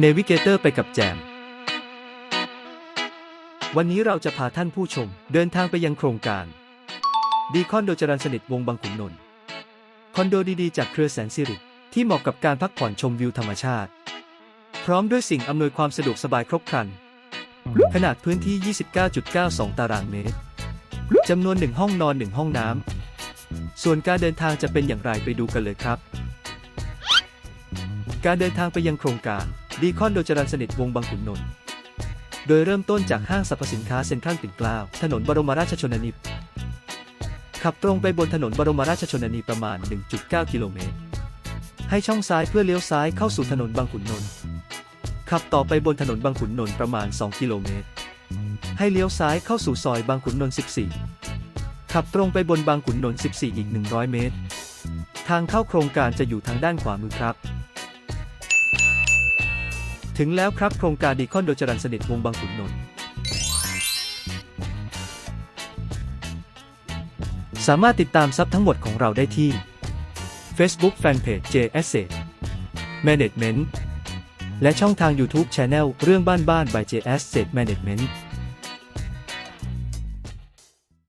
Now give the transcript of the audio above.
เนวิเกเตอร์ไปกับแจม วันนี้เราจะพาท่านผู้ชมเดินทางไปยังโครงการ ดีคอนโดจรันสนิทวงบางขุนนนท์คอนโดดีๆ จากเครือแสนสิริที่เหมาะกับการพักผ่อนชมวิวธรรมชาติ พร้อมด้วยสิ่งอำนวยความสะดวกสบายครบครัน ขนาดพื้นที่ 29.92 ตารางเมตรจำนวน 1 ห้องนอน 1 ห้องน้ำส่วนการเดินทางจะเป็นอย่างไรไปดูกันเลยครับ การเดินทางไปยังโครงการ ดีคอนโดจรันสนิทวงบางขุนนนท์ โดยเริ่มต้นจากห้างสรรพสินค้าเซ็นทรัลปิ่นเกล้า ถนนบรมราชชนนีขับตรงไปบนถนนบรมราชชนนีประมาณ 1.9 กิโลเมตร ให้ช่องซ้ายเพื่อเลี้ยวซ้ายเข้าสู่ถนนบางขุนนนท์ ขับต่อไปบนถนนบางขุนนนท์ประมาณ 2 กิโลเมตร ให้เลี้ยวซ้ายเข้าสู่ซอยบางขุนนนท์ 14 ขับตรงไปบนบางขุนนนท์ 14 อีก 100 เมตร ทางเข้าโครงการจะอยู่ทางด้านขวามือครับ ถึงแล้วครับโครงการดีคอนโดจรันสนิทวงบางขุนนนท์สามารถติดตามซับทั้งหมดของเราได้ที่ Facebook Fanpage J Asset Management และช่องทาง YouTube Channel เรื่องบ้านบ้าน by J Asset Management